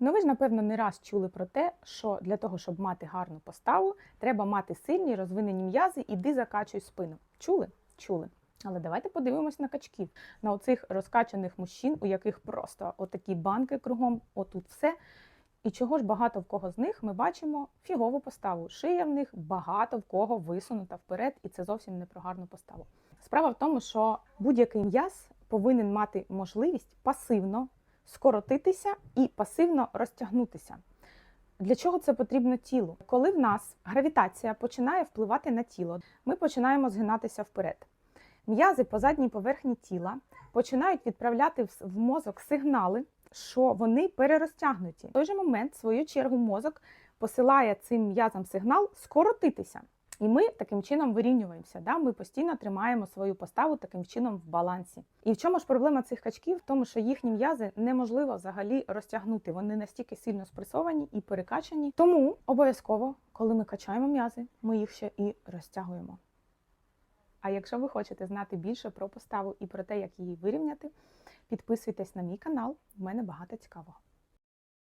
Ну ви ж, напевно, не раз чули про те, що для того, щоб мати гарну поставу, треба мати сильні розвинені м'язи, іди закачуй спину. Чули? Чули. Але давайте подивимось на качків, на оцих розкачаних мужчин, у яких просто отакі банки кругом, отут все. І чого ж багато в кого з них ми бачимо фігову поставу. Шия в них багато в кого висунута вперед, і це зовсім не про гарну поставу. Справа в тому, що будь-який м'яз повинен мати можливість пасивно скоротитися і пасивно розтягнутися. Для чого це потрібно тілу? Коли в нас гравітація починає впливати на тіло, ми починаємо згинатися вперед. М'язи по задній поверхні тіла починають відправляти в мозок сигнали, що вони перерозтягнуті. В той же момент, в свою чергу, мозок посилає цим м'язам сигнал скоротитися. І ми таким чином вирівнюємося. Да? Ми постійно тримаємо свою поставу таким чином в балансі. І в чому ж проблема цих качків? В тому, що їхні м'язи неможливо взагалі розтягнути. Вони настільки сильно спресовані і перекачані. Тому обов'язково, коли ми качаємо м'язи, ми їх ще і розтягуємо. А якщо ви хочете знати більше про поставу і про те, як її вирівняти, підписуйтесь на мій канал. В мене багато цікавого.